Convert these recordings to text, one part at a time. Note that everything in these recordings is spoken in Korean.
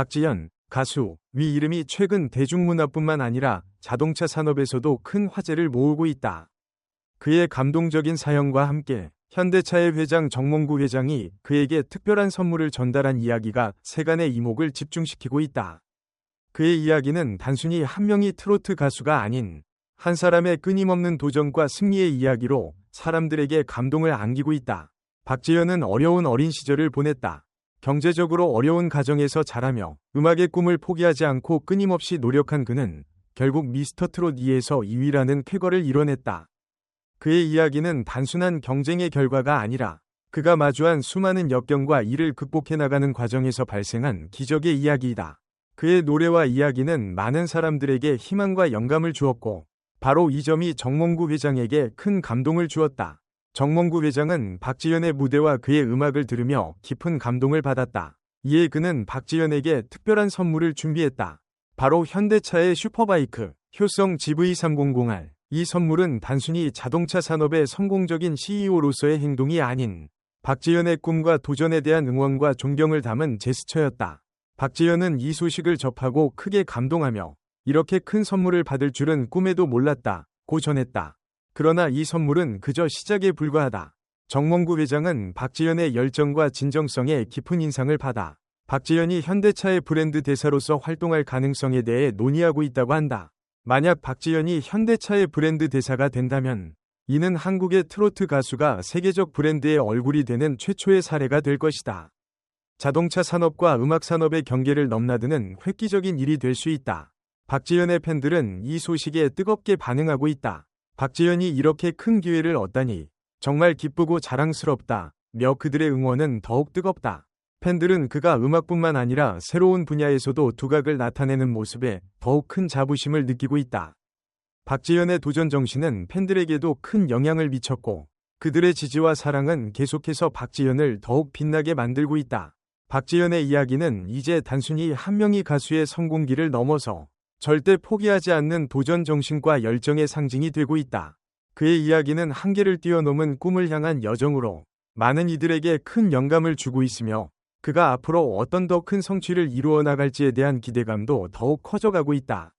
박지현, 가수, 위 이름이 최근 대중문화뿐만 아니라 자동차 산업에서도 큰 화제를 모으고 있다. 그의 감동적인 사연과 함께 현대차의 회장 정몽구 회장이 그에게 특별한 선물을 전달한 이야기가 세간의 이목을 집중시키고 있다. 그의 이야기는 단순히 한 명의 트로트 가수가 아닌 한 사람의 끊임없는 도전과 승리의 이야기로 사람들에게 감동을 안기고 있다. 박지현은 어려운 어린 시절을 보냈다. 경제적으로 어려운 가정에서 자라며 음악의 꿈을 포기하지 않고 끊임없이 노력한 그는 결국 미스터 트롯 2에서 2위라는 쾌거를 이뤄냈다. 그의 이야기는 단순한 경쟁의 결과가 아니라 그가 마주한 수많은 역경과 이를 극복해 나가는 과정에서 발생한 기적의 이야기이다. 그의 노래와 이야기는 많은 사람들에게 희망과 영감을 주었고 바로 이 점이 정몽구 회장에게 큰 감동을 주었다. 정몽구 회장은 박지현의 무대와 그의 음악을 들으며 깊은 감동을 받았다. 이에 그는 박지현에게 특별한 선물을 준비했다. 바로 현대차의 슈퍼바이크 효성 GV300R. 이 선물은 단순히 자동차 산업의 성공적인 CEO로서의 행동이 아닌 박지현의 꿈과 도전에 대한 응원과 존경을 담은 제스처였다. 박지현은 이 소식을 접하고 크게 감동하며 이렇게 큰 선물을 받을 줄은 꿈에도 몰랐다. 고 전했다. 그러나 이 선물은 그저 시작에 불과하다. 정몽구 회장은 박지현의 열정과 진정성에 깊은 인상을 받아 박지현이 현대차의 브랜드 대사로서 활동할 가능성에 대해 논의하고 있다고 한다. 만약 박지현이 현대차의 브랜드 대사가 된다면 이는 한국의 트로트 가수가 세계적 브랜드의 얼굴이 되는 최초의 사례가 될 것이다. 자동차 산업과 음악 산업의 경계를 넘나드는 획기적인 일이 될 수 있다. 박지현의 팬들은 이 소식에 뜨겁게 반응하고 있다. 박지현이 이렇게 큰 기회를 얻다니 정말 기쁘고 자랑스럽다. 며 그들의 응원은 더욱 뜨겁다. 팬들은 그가 음악뿐만 아니라 새로운 분야에서도 두각을 나타내는 모습에 더욱 큰 자부심을 느끼고 있다. 박지현의 도전 정신은 팬들에게도 큰 영향을 미쳤고 그들의 지지와 사랑은 계속해서 박지현을 더욱 빛나게 만들고 있다. 박지현의 이야기는 이제 단순히 한 명의 가수의 성공기를 넘어서 절대 포기하지 않는 도전 정신과 열정의 상징이 되고 있다. 그의 이야기는 한계를 뛰어넘은 꿈을 향한 여정으로 많은 이들에게 큰 영감을 주고 있으며 그가 앞으로 어떤 더 큰 성취를 이루어 나갈지에 대한 기대감도 더욱 커져가고 있다.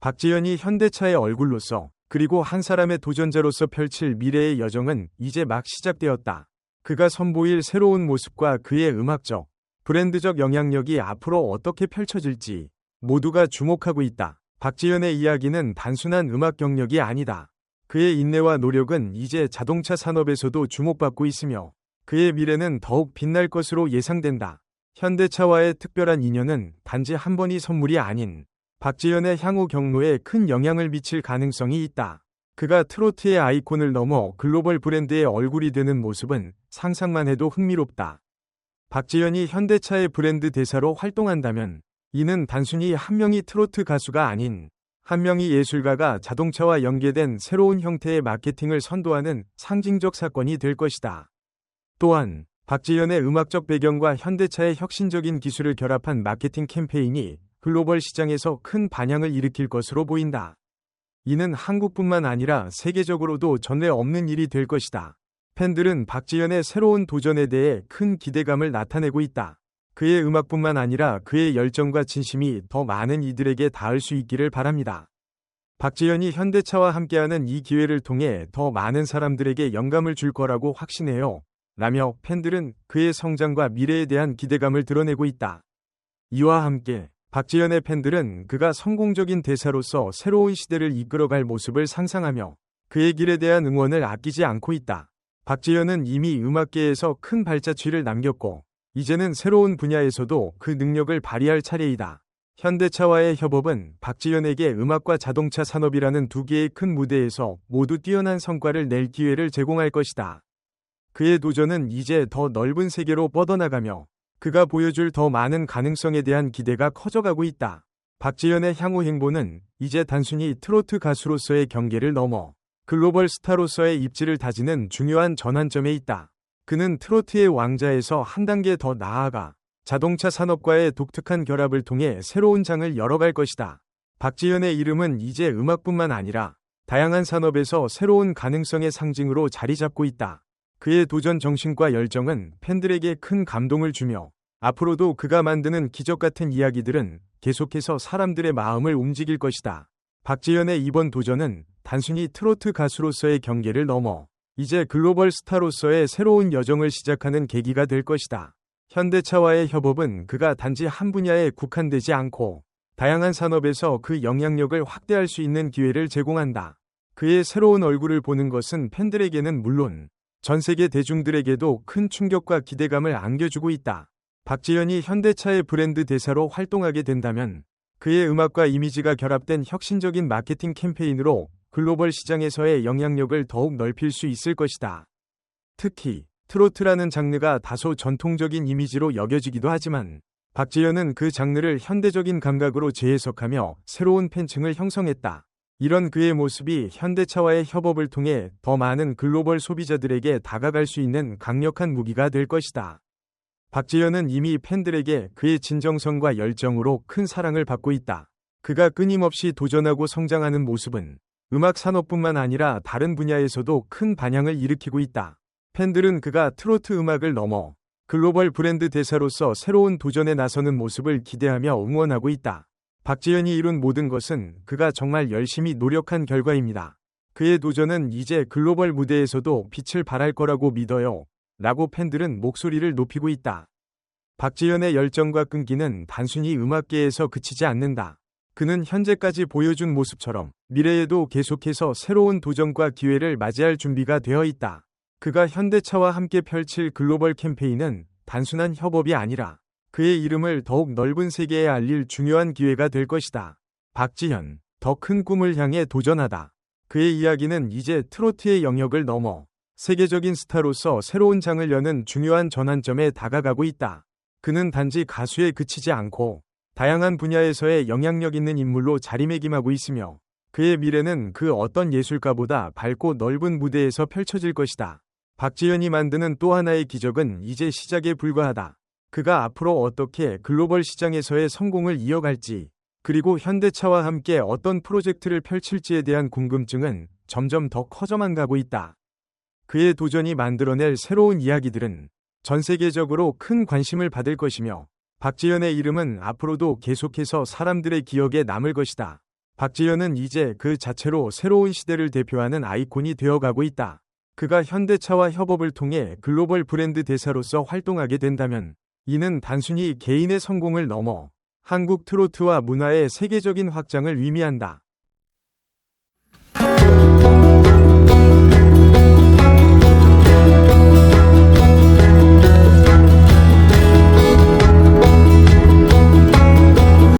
박지현이 현대차의 얼굴로서 그리고 한 사람의 도전자로서 펼칠 미래의 여정은 이제 막 시작되었다. 그가 선보일 새로운 모습과 그의 음악적, 브랜드적 영향력이 앞으로 어떻게 펼쳐질지 모두가 주목하고 있다. 박지현의 이야기는 단순한 음악 경력이 아니다. 그의 인내와 노력은 이제 자동차 산업에서도 주목받고 있으며 그의 미래는 더욱 빛날 것으로 예상된다. 현대차와의 특별한 인연은 단지 한 번의 선물이 아닌 박지현의 향후 경로에 큰 영향을 미칠 가능성이 있다. 그가 트로트의 아이콘을 넘어 글로벌 브랜드의 얼굴이 되는 모습은 상상만 해도 흥미롭다. 박지현이 현대차의 브랜드 대사로 활동한다면 이는 단순히 한 명의 트로트 가수가 아닌 한 명의 예술가가 자동차와 연계된 새로운 형태의 마케팅을 선도하는 상징적 사건이 될 것이다. 또한 박지현의 음악적 배경과 현대차의 혁신적인 기술을 결합한 마케팅 캠페인이 글로벌 시장에서 큰 반향을 일으킬 것으로 보인다. 이는 한국뿐만 아니라 세계적으로도 전례 없는 일이 될 것이다. 팬들은 박지현의 새로운 도전에 대해 큰 기대감을 나타내고 있다. 그의 음악뿐만 아니라 그의 열정과 진심이 더 많은 이들에게 닿을 수 있기를 바랍니다. 박지현이 현대차와 함께하는 이 기회를 통해 더 많은 사람들에게 영감을 줄 거라고 확신해요. 라며 팬들은 그의 성장과 미래에 대한 기대감을 드러내고 있다. 이와 함께 박지현의 팬들은 그가 성공적인 대사로서 새로운 시대를 이끌어갈 모습을 상상하며 그의 길에 대한 응원을 아끼지 않고 있다. 박지현은 이미 음악계에서 큰 발자취를 남겼고 이제는 새로운 분야에서도 그 능력을 발휘할 차례이다. 현대차와의 협업은 박지현에게 음악과 자동차 산업이라는 두 개의 큰 무대에서 모두 뛰어난 성과를 낼 기회를 제공할 것이다. 그의 도전은 이제 더 넓은 세계로 뻗어나가며 그가 보여줄 더 많은 가능성에 대한 기대가 커져가고 있다. 박지현의 향후 행보는 이제 단순히 트로트 가수로서의 경계를 넘어 글로벌 스타로서의 입지를 다지는 중요한 전환점에 있다. 그는 트로트의 왕자에서 한 단계 더 나아가 자동차 산업과의 독특한 결합을 통해 새로운 장을 열어갈 것이다. 박지현의 이름은 이제 음악뿐만 아니라 다양한 산업에서 새로운 가능성의 상징으로 자리 잡고 있다. 그의 도전 정신과 열정은 팬들에게 큰 감동을 주며 앞으로도 그가 만드는 기적 같은 이야기들은 계속해서 사람들의 마음을 움직일 것이다. 박지현의 이번 도전은 단순히 트로트 가수로서의 경계를 넘어 이제 글로벌 스타로서의 새로운 여정을 시작하는 계기가 될 것이다. 현대차와의 협업은 그가 단지 한 분야에 국한되지 않고 다양한 산업에서 그 영향력을 확대할 수 있는 기회를 제공한다. 그의 새로운 얼굴을 보는 것은 팬들에게는 물론 전 세계 대중들에게도 큰 충격과 기대감을 안겨주고 있다. 박지현이 현대차의 브랜드 대사로 활동하게 된다면 그의 음악과 이미지가 결합된 혁신적인 마케팅 캠페인으로 글로벌 시장에서의 영향력을 더욱 넓힐 수 있을 것이다. 특히 트로트라는 장르가 다소 전통적인 이미지로 여겨지기도 하지만 박지현은 그 장르를 현대적인 감각으로 재해석하며 새로운 팬층을 형성했다. 이런 그의 모습이 현대차와의 협업을 통해 더 많은 글로벌 소비자들에게 다가갈 수 있는 강력한 무기가 될 것이다. 박지현은 이미 팬들에게 그의 진정성과 열정으로 큰 사랑을 받고 있다. 그가 끊임없이 도전하고 성장하는 모습은 음악 산업뿐만 아니라 다른 분야에서도 큰 반향을 일으키고 있다. 팬들은 그가 트로트 음악을 넘어 글로벌 브랜드 대사로서 새로운 도전에 나서는 모습을 기대하며 응원하고 있다. 박지현이 이룬 모든 것은 그가 정말 열심히 노력한 결과입니다. 그의 도전은 이제 글로벌 무대에서도 빛을 발할 거라고 믿어요. 라고 팬들은 목소리를 높이고 있다. 박지현의 열정과 끈기는 단순히 음악계에서 그치지 않는다. 그는 현재까지 보여준 모습처럼 미래에도 계속해서 새로운 도전과 기회를 맞이할 준비가 되어 있다. 그가 현대차와 함께 펼칠 글로벌 캠페인은 단순한 협업이 아니라 그의 이름을 더욱 넓은 세계에 알릴 중요한 기회가 될 것이다. 박지현, 더 큰 꿈을 향해 도전하다. 그의 이야기는 이제 트로트의 영역을 넘어 세계적인 스타로서 새로운 장을 여는 중요한 전환점에 다가가고 있다. 그는 단지 가수에 그치지 않고 다양한 분야에서의 영향력 있는 인물로 자리매김하고 있으며 그의 미래는 그 어떤 예술가보다 밝고 넓은 무대에서 펼쳐질 것이다. 박지현이 만드는 또 하나의 기적은 이제 시작에 불과하다. 그가 앞으로 어떻게 글로벌 시장에서의 성공을 이어갈지, 그리고 현대차와 함께 어떤 프로젝트를 펼칠지에 대한 궁금증은 점점 더 커져만 가고 있다. 그의 도전이 만들어낼 새로운 이야기들은 전 세계적으로 큰 관심을 받을 것이며, 박지현의 이름은 앞으로도 계속해서 사람들의 기억에 남을 것이다. 박지현은 이제 그 자체로 새로운 시대를 대표하는 아이콘이 되어가고 있다. 그가 현대차와 협업을 통해 글로벌 브랜드 대사로서 활동하게 된다면 이는 단순히 개인의 성공을 넘어 한국 트로트와 문화의 세계적인 확장을 의미한다.